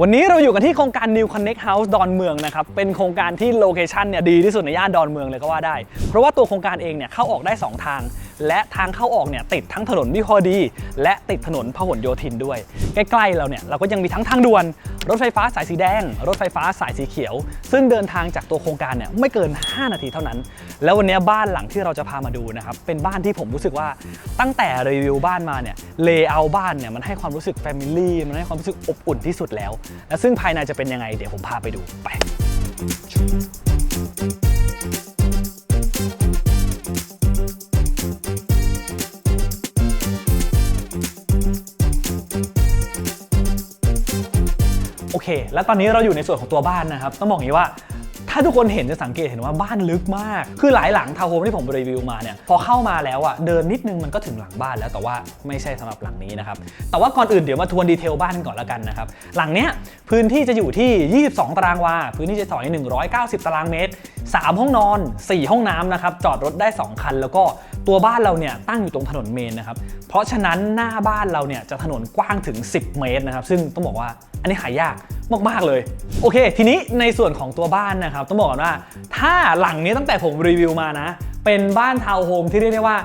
วันนี้เราอยู่กันที่โครงการ New Connect House ดอนเมืองนะครับ เป็นโครงการที่โลเคชันเนี่ยดีที่สุดในย่านดอนเมืองเลยก็ว่าได้ เพราะว่าตัวโครงการเองเนี่ยเข้าออกได้ 2 ทาง และทางเข้าออกเนี่ยติดทั้งถนนวิภาวดี และติดถนนพหลโยธินด้วย ใกล้ๆเราเนี่ยเราก็ยังมีทั้งทางด่วน รถไฟฟ้าสายสีแดง รถไฟฟ้าสายสีเขียว ซึ่งเดินทางจากตัวโครงการเนี่ยไม่เกิน 5 นาทีเท่านั้น แล้ววันนี้บ้านหลังที่เราจะพามาดูนะครับเป็นบ้านที่ผมรู้สึกว่าตั้งแต่รีวิวบ้านมาเนี่ยเลเยอร์บ้านเนี่ยมันให้ความรู้สึกแฟมิลี่มันให้ความรู้สึกอบอุ่นที่สุดแล้วและซึ่งภายในจะเป็นยังไงเดี๋ยวผมพาไปดูไป เค แล้วตอนนี้เราอยู่ในส่วนของตัวบ้านนะครับ ต้องบอกอย่างนี้ว่า ถ้าทุกคนเห็นจะสังเกตเห็นว่าบ้านลึกมาก คือหลายหลังทาวน์โฮมที่ผมรีวิวมาเนี่ยพอเข้ามาแล้วอะเดินนิดนึงมันก็ถึงหลังบ้านแล้วแต่ว่าไม่ใช่สำหรับหลังนี้นะครับแต่ว่าก่อนอื่นเดี๋ยวมาทวนดีเทลบ้านก่อนล้วกันนะครับหลังเนี้ยพื้นที่จะอยู่ที่ 22 ตารางวาพื้นที่จะต่อย190 ตารางเมตร 3 ห้องนอน 4 ห้องน้ำนะครับจอดรถได้ 2 คันแล้วก็ ตัวบ้านเราเนี่ยตั้งอยู่ตรงถนนเมนนะครับ เพราะฉะนั้นหน้าบ้านเราเนี่ยจะถนนกว้างถึง 10 เมตรนะครับ ซึ่งต้องบอกว่าอันนี้หายากมากๆเลย โอเค ทีนี้ในส่วนของตัวบ้านนะครับ ต้องบอกก่อนว่า ถ้าหลังนี้ตั้งแต่ผมรีวิวมานะ เป็นบ้านทาวน์โฮมที่เรียกได้ว่า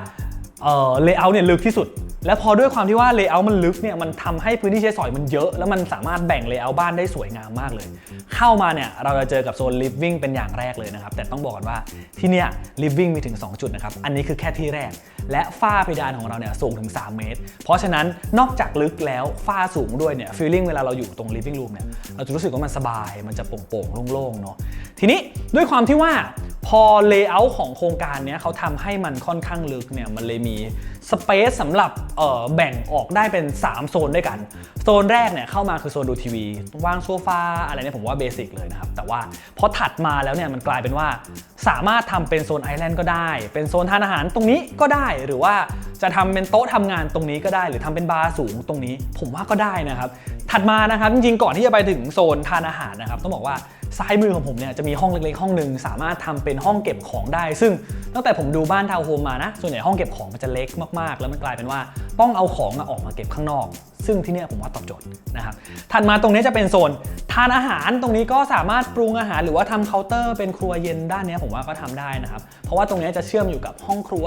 เออเลเยอร์เนี่ยลึกที่สุด และพอด้วยความที่ว่าเลเยอร์มันลึกเนี่ยมันทำให้พื้นที่ใช้สอยมันเยอะ แล้วมันสามารถแบ่งเลเยอร์บ้านได้สวยงามมากเลย เข้ามาเนี่ยเราจะเจอกับโซน living เป็นอย่างแรกเลยนะครับ แต่ต้องบอกกันว่าที่เนี่ย living มีถึง 2 จุดนะครับ อันนี้คือแค่ที่แรก และฝ้าเพดานของเราเนี่ยสูงถึง 3 เมตร เพราะฉะนั้นนอกจากลึกแล้วฝ้าสูงด้วยเนี่ย feeling เวลาเราอยู่ตรง living room เนี่ยเราจะรู้สึกว่ามันสบายมันจะโปร่งๆโล่งๆเนาะทีนี้ด้วยความที่ว่าพอ layout ของโครงการนี้เขาทำให้มันค่อนข้างลึกเนี่ยมันเลยมีสเปซสำหรับแบ่งออกได้เป็น 3 โซนด้วยกัน โซนแรกเนี่ยเข้ามาคือโซนดูทีวีวางโซฟาอะไรเนี่ยผมว่าเบสิกเลยนะครับ แต่ว่าพอถัดมาแล้วเนี่ยมันกลายเป็นว่าสามารถทำเป็นโซนไอแลนด์ก็ได้ เป็นโซนทานอาหารตรงนี้ก็ได้หรือว่าจะทำเป็นโต๊ะทำงานตรงนี้ก็ได้ หรือทำเป็นบาร์สูงตรงนี้ ผมว่าก็ได้นะครับ ถัดมานะครับจริงๆก่อนที่จะไปถึงโซนทานอาหารนะครับต้องบอกว่า ซ้ายมือของผมเนี่ยจะมีห้องเล็กๆห้องหนึ่งสามารถทำเป็นห้องเก็บของได้ ซึ่งตั้งแต่ผมดูบ้านทาวน์โฮมมานะ ส่วนใหญ่ห้องเก็บของมันจะเล็กมากๆ แล้วมันกลายเป็นว่าต้องเอาของออกมาเก็บข้างนอก ซึ่งที่เนี่ยผมว่าตอบโจทย์นะครับถัดมาตรงนี้จะเป็นโซนทานอาหารตรงนี้ก็สามารถปรุงอาหารหรือว่าทำเคาน์เตอร์เป็นครัวเย็นด้านเนี้ยผมว่าก็ทำได้นะครับ เพราะว่าตรงเนี้ยจะเชื่อมอยู่กับห้องครัว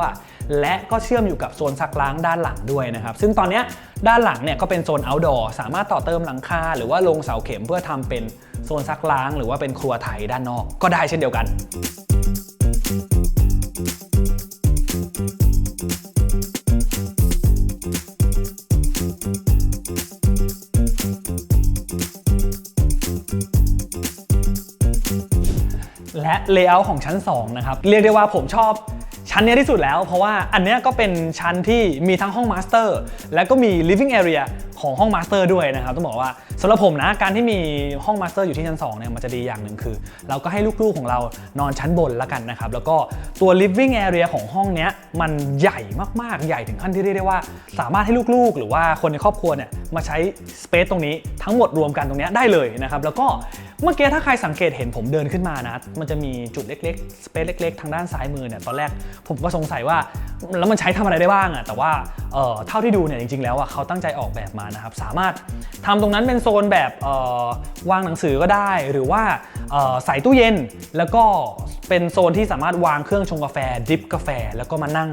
และก็เชื่อมอยู่กับโซนซักล้างด้านหลังด้วยนะครับ ซึ่งตอนเนี้ยด้านหลังเนี่ยก็เป็นโซน outdoor สามารถต่อเติมหลังคาหรือว่าลงเสาเข็มเพื่อทำเป็นโซนซักล้าง หรือว่าเป็นครัวไทยด้านนอกก็ได้เช่นเดียวกัน และเลเยอร์ของชั้น2นะครับเรียกได้ว่าผมชอบชั้นนี้ที่สุดแล้ว เพราะว่าอันนี้ก็เป็นชั้นที่มีทั้งห้องมาสเตอร์และก็มี living area ของห้องมาสเตอร์ด้วยนะครับ ต้องบอกว่าสำหรับผมนะ การที่มีห้องมาสเตอร์อยู่ที่ชั้น2เนี่ยมันจะดีอย่างหนึ่งคือ เราก็ให้ลูกๆของเรานอนชั้นบนล้วกันนะครับ แล้วก็ตัว living area ของห้องเนี้ยมันใหญ่มากๆ ใหญ่ถึงขั้นที่เรียกได้ว่า สามารถให้ลูกๆ หรือว่าคนในครอบครัวเนี่ยมาใช้สเปซตรงนี้ทั้งหมดรวมกันตรงนี้ได้เลยนะครับแล้วก็ เมื่อกี้ถ้าใครสังเกตเห็นผมเดินขึ้นมานะ มันจะมีจุดเล็กๆ สเปซเล็ก ๆ ทางด้านซ้ายมือเนี่ย ตอนแรกผมก็สงสัยว่าแล้วมันใช้ทำอะไรได้บ้างอะแต่ว่าเอ่อเท่าที่ดูเนี่ยจริงๆ แล้วอะเขาตั้งใจออกแบบมานะครับ สามารถทำตรงนั้นเป็นโซนแบบเอ่อวางหนังสือก็ได้ หรือว่าเอ่อใส่ตู้เย็น แล้วก็เป็นโซนที่สามารถวางเครื่องชงกาแฟดริปกาแฟ แล้วก็มานั่ง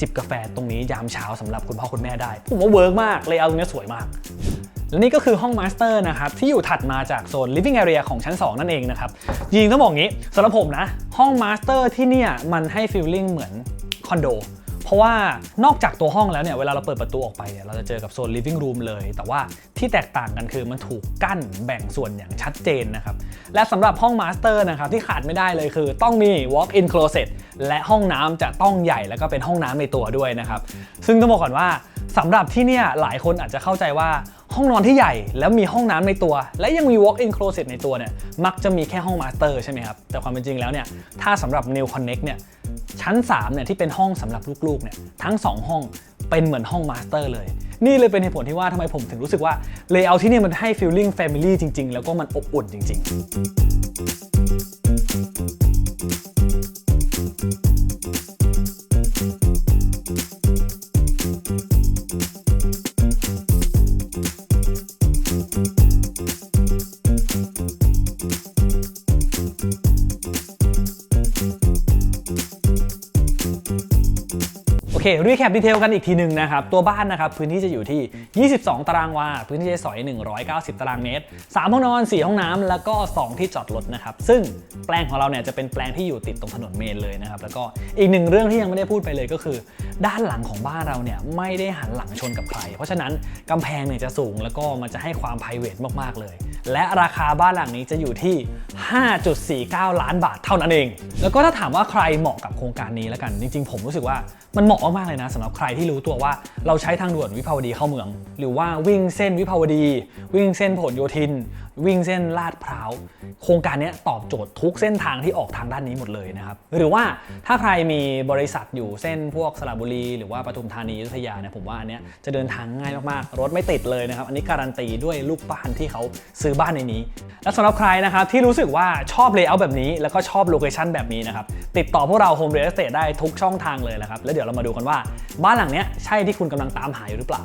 จิบกาแฟตรงนี้ยามเช้าสำหรับคุณพ่อคุณแม่ได้ ผมว่าเวิร์กมากเลยเอาตรงนี้สวยมาก และนี่ก็คือห้องมาสเตอร์นะครับที่อยู่ถัดมาจากโซน living area ของชั้น 2 นั่นเองนะครับจริงต้องบอกงี้สำหรับผมนะ ห้องมาสเตอร์ที่เนี่ยมันให้ฟีลลิ่งเหมือนคอนโดเพราะว่านอกจากตัวห้องแล้วเนี่ยเวลาเราเปิดประตูออกไปเนี่ยเราจะเจอกับโซน living room เลย แต่ว่าที่แตกต่างกันคือมันถูกกั้นแบ่งส่วนอย่างชัดเจนนะครับ และสำหรับห้องมาสเตอร์นะครับที่ขาดไม่ได้เลยคือต้องมี walk in closet และห้องน้ำจะต้องใหญ่แล้วก็เป็นห้องน้ำในตัวด้วยนะครับ ซึ่งต้องบอกก่อนว่าสำหรับที่เนี่ยหลายคนอาจจะเข้าใจว่า ห้องนอนที่ใหญ่แล้วมีห้องน้ำในตัว และยังมี walk-in closet ในตัวเนี่ยมักจะมีแค่ห้องมาสเตอร์ใช่ไหมครับ แต่ความเป็นจริงแล้วเนี่ยถ้าสำหรับ New Connect เนี่ยชั้น3เนี่ยที่เป็นห้องสำหรับลูกๆเนี่ยทั้ง 2 ห้องเป็นเหมือนห้องมาสเตอร์เลย นี่เลยเป็นเหตุผลที่ว่าทำไมผมถึงรู้สึกว่า layout ที่นี่มันให้ feeling family จริง ๆ แล้วก็มันอบอุ่นจริง ๆ เครีแคปดีเทลกันอีกทีหนึ่งนะครับ ตัวบ้านนะครับพื้นที่จะอยู่ที่ 22 ตารางวา พื้นที่ใช้สอย 190 ตารางเมตร 3 ห้องนอน 4 ห้องน้ำแล้วก็ 2 ที่จอดรถนะครับ ซึ่งแปลงของเราเนี่ยจะเป็นแปลงที่อยู่ติดตรงถนนเมนเลยนะครับ แล้วก็อีกหนึ่งเรื่องที่ยังไม่ได้พูดไปเลยก็คือ ด้านหลังของบ้านเราเนี่ยไม่ได้หันหลังชนกับใคร เพราะฉะนั้นกำแพงเนี่ยจะสูงแล้วก็มันจะให้ความ p r i v a t มากๆเลย และราคาบ้านหลังนี้จะอยู่ที่ 5.49 ล้านบาทเท่านั้นเอง แล้วก็ถ้าถามว่าใครเหมาะกับโครงการนี้แล้วกัน จริง ๆ ผมรู้สึกว่ามันเหมาะมากๆเลยนะสำหรับใครที่รู้ตัวว่าเราใช้ทางด่วนวิภาวดีเข้าเมือง หรือว่าวิ่งเส้นวิภาวดี วิ่งเส้นผลโยธิน วิ่งเส้นลาดพร้าว โครงการนี้ตอบโจทย์ทุกเส้นทางที่ออกทางด้านนี้หมดเลยนะครับ หรือว่าถ้าใครมีบริษัทอยู่เส้นพวกสระบุรี หรือว่าปทุมธานีอยุธยาเนี่ยผมว่าอันเนี้ยจะเดินทางง่ายมากๆ รถไม่ติดเลยนะครับ อันนี้การันตีด้วยลูกบ้านที่เขาซื้อบ้านในนี้ และสำหรับใครนะครับที่รู้สึกว่าชอบเลเยอร์แบบนี้ แล้วก็ชอบโลเคชันแบบนี้นะครับ ติดต่อพวกเรา Home Real Estate ได้ทุกช่องทางเลยนะครับ แล้วเดี๋ยวเรามาดูกันว่า บ้านหลังนี้ใช่ที่คุณกำลังตามหาอยู่หรือเปล่า